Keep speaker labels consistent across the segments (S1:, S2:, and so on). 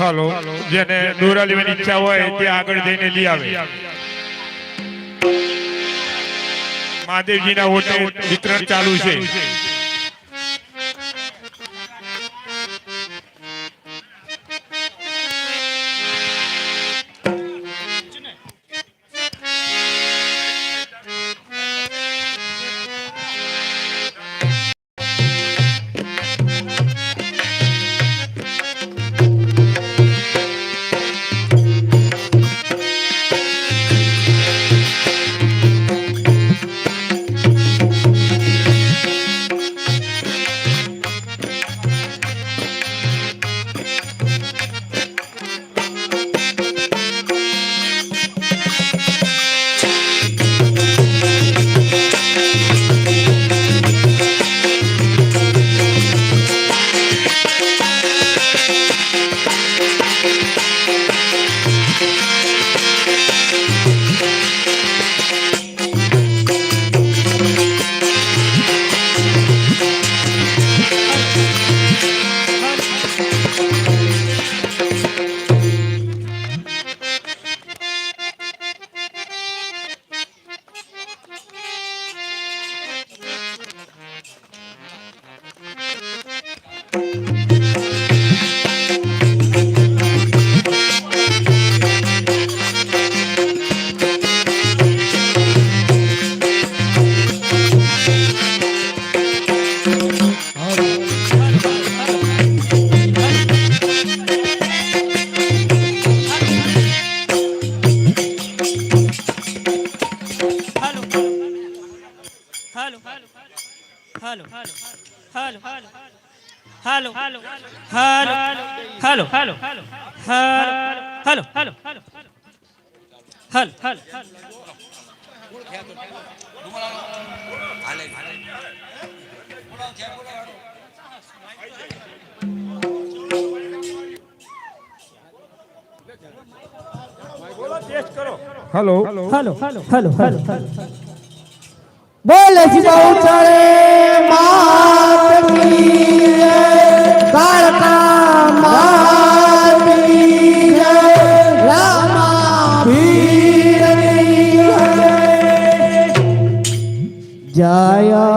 S1: હાલો જેને દોરા લેવાની ઈચ્છા હોય તે આગળ જઈને લઈ આવે. મહાદેવજીના ઓટે વિતરણ ચાલુ છે.
S2: હાલો. હાલો. હાલો હાલો હાલો
S3: બોલે માત કી જય કાળકા માત કી જય રામા ભીરની જય જય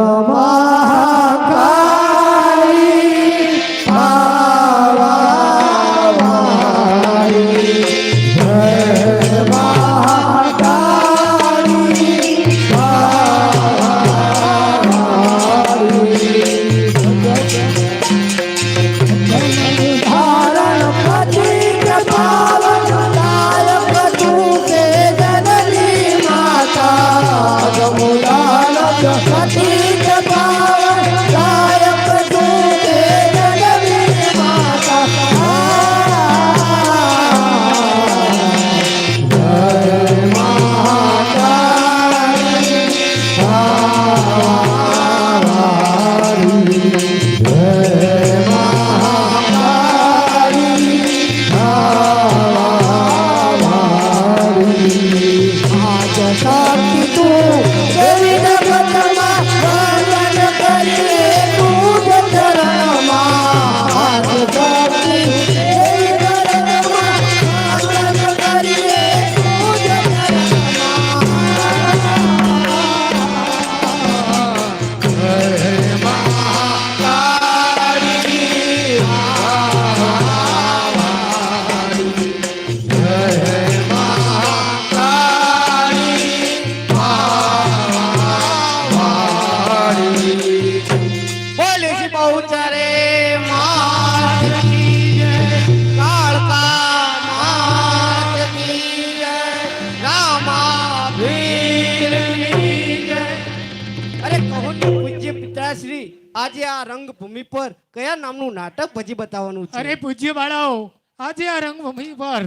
S3: આજે આ રંગભૂમિ પર કયા નામનું નાટક ભજી બતાવવાનું છે?
S4: અરે પૂજ્ય બાળાઓ, આજે આ રંગભૂમિ પર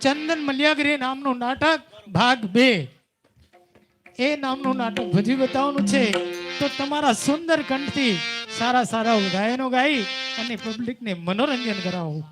S4: ચંદન મલ્યાગરે નામનું નાટક ભાગ બે. એ નામનું નાટક ભજી બતાવવાનું છે. તો તમારા સુંદર કંઠથી સારા સારા ગાયનો ગાઈ અને પબ્લિકને મનોરંજન કરાવો.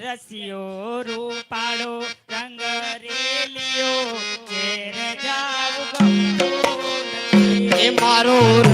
S2: રસિયો રૂપાળો રંગ રેલિયો
S3: મારો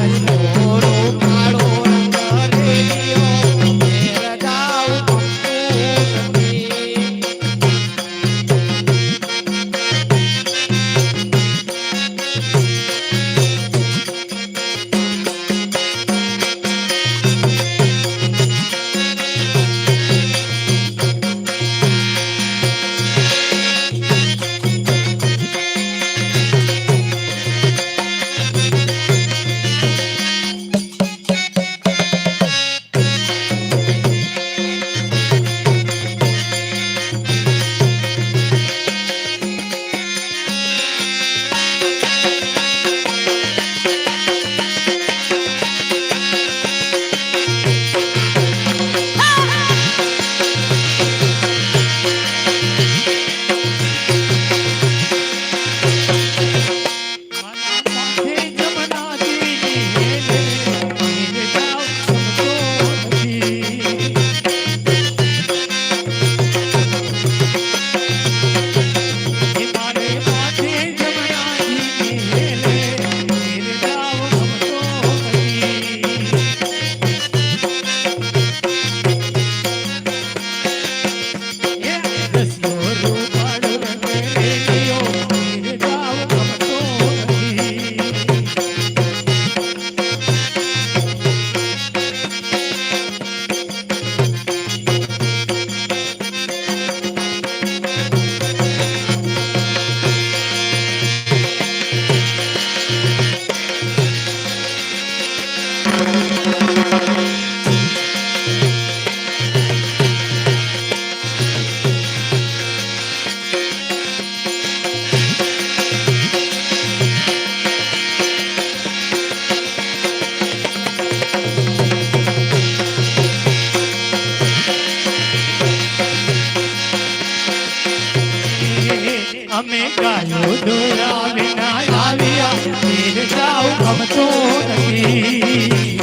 S4: અમે ગાયો દોરા વિના લાવ્યા ફેર જાવ ગમતો નથી.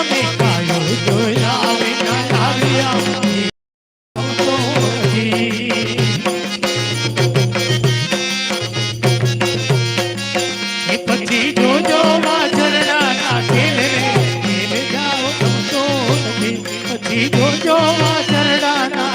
S4: અમે ગાયો દોરા વિના લાવ્યા હતી જોજો વાસરડાના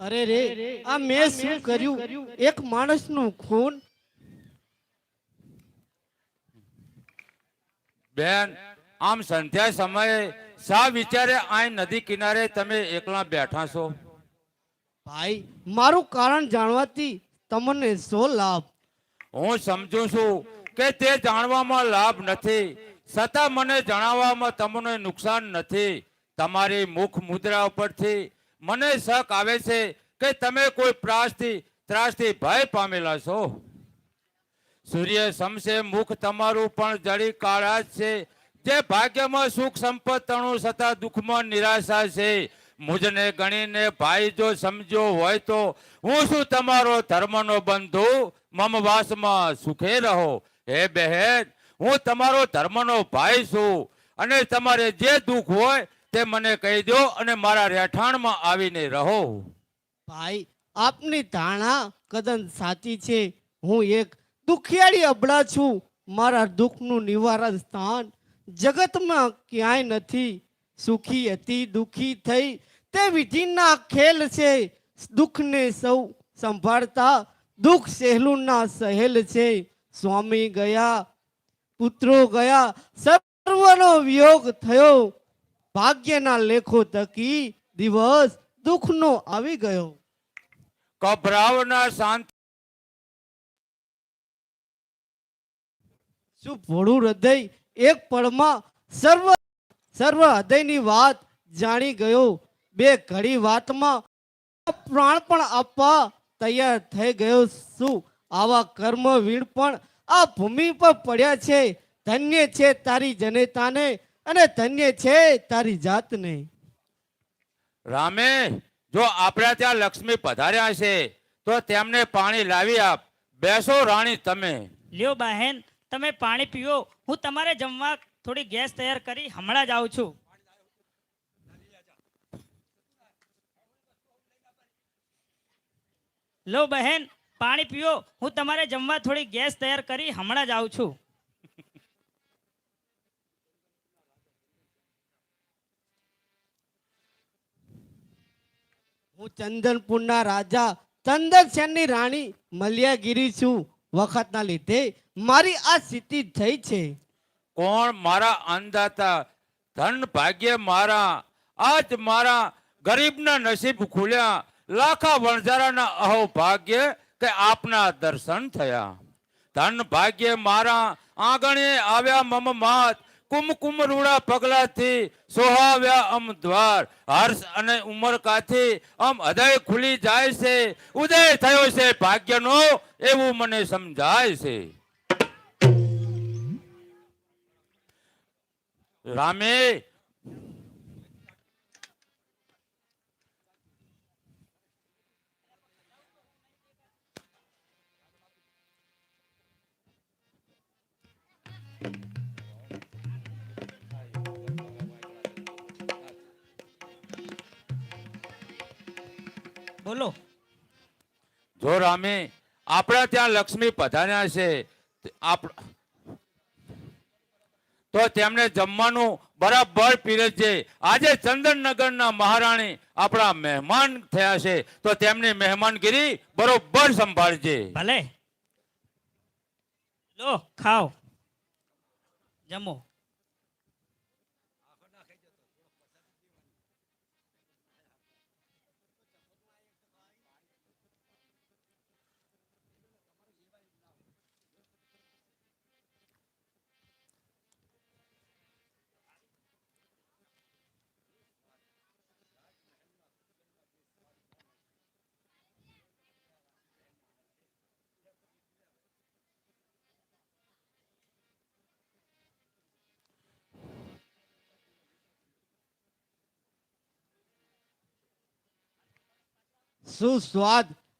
S4: અરે રે
S3: આ મેં શું કર્યું? એક માણસનું ખૂન?
S5: બેન આમ સંધ્યા સમયે સા વિચારે આ નદી કિનારે તમે એકલા બેઠા છો?
S3: ભાઈ મારું કારણ જાણવાથી તમને શું લાભ?
S5: હું સમજુ છું કે તે જાણવામાં લાભ નથી. છતાં મને જણાવવામાં તમને નુકસાન નથી. તમારી મુખ મુદ્રા ઉપરથી મને શક આવે છે કે તમે કોઈ પ્રાસથી ત્રાસથી ભય પામેલા છો. સૂર્ય સમશે મુખ તમારું પણ જડી કાળા છે. જે ભાગ્યમાં સુખ સંપત્તણું છતાં દુઃખમાં નિરાશા છે. મુજને ગણીને ભાઈ જો સમજ્યો હોય તો હું શું તમારો ધર્મનો બંધુ? મમ વાસમાં સુખે રહો. હે બહેન, હું તમારો ધર્મનો ભાઈ છું અને તમારે જે દુઃખ હોય તે મને કહી દો અને મારા રહેઠાણમાં આવીને રહો.
S3: ભાઈ, આપની ધારણા કદન સાચી છે. હું એક દુખિયાળી અબળા છું. મારા દુઃખનું નિવારણ સ્થાન જગતમાં ક્યાંય નથી. સુખી હતી દુખી થઈ. તે વિધિના ખેલ છે. દુઃખને સૌ સંભાળતા. દુઃખ સહેલું ના સહેલ છે. સ્વામી ગયા પુત્રો ગયા. સર્વનો વિયોગ થયો. ભાગ્યના લેખો તકી દિવસ દુઃખનો આવી ગયો.
S5: કભરાવના શાંત
S3: શું ભોળું હૃદય એક પળમાં સર્વ સર્વ હૃદયની વાત જાણી ગયો. બે ઘડી વાતમાં પ્રાણ પણ આપવા તૈયાર થઈ ગયો. શું આવા કર્મ વીણ પણ આ ભૂમિ પર પડ્યા છે? ધન્ય છે તારી જનેતાને અને ધન્ય છે તારી જાતને.
S5: રામે જો આપણા ત્યાં લક્ષ્મી પધાર્યા છે તો તેમને પાણી લાવી આપ. બેસો રાણી તમે.
S2: લ્યો બહેન તમે પાણી પીઓ. હું તમારે જમવા થોડી ગેસ તૈયાર કરી હમણાં જ આવું છું. લો બહેન, પાણી પીઓ. હું તમારે જમવા થોડી ગેસ તૈયાર કરી હમણાં જ આવું છું.
S3: હું ચંદનપુરના રાજા ચંદનસેનની રાણી, મલ્યાગીરી છું વખતના લીધે. મારી આ સ્થિતિ થઈ છે.
S5: કોણ મારા અન્નદાતા ધન ભાગ્ય મારા. આજ મારા ગરીબના નસીબ ખુલ્યા. લાખા વણઝારાના અહો ભાગ્ય કે આપના દર્શન થયા. ધન ભાગ્ય મારા આંગણે આવ્યા મમ માત. કુમકુમ રૂડા પગલાથી સોહાવ્યા અમ દ્વાર. હર્ષ અને ઉમર કાથી અમ હૃદય ખુલી જાય છે. ઉદય થયો છે ભાગ્યનો, એવું મને સમજાય છે. રામે
S2: બોલો.
S5: જો રામે આપણા ત્યાં લક્ષ્મી પધાર્યા છે તે તેમને જમવાનું બરાબર પીરસજે આજે ચંદનનગરના મહારાણી આપણા મહેમાન થયા છે. તો તેમની મહેમાનગીરી બરોબર સંભાળજે.
S2: ભલે. લો, ખાઓ. જમો.
S3: શું સ્વાદ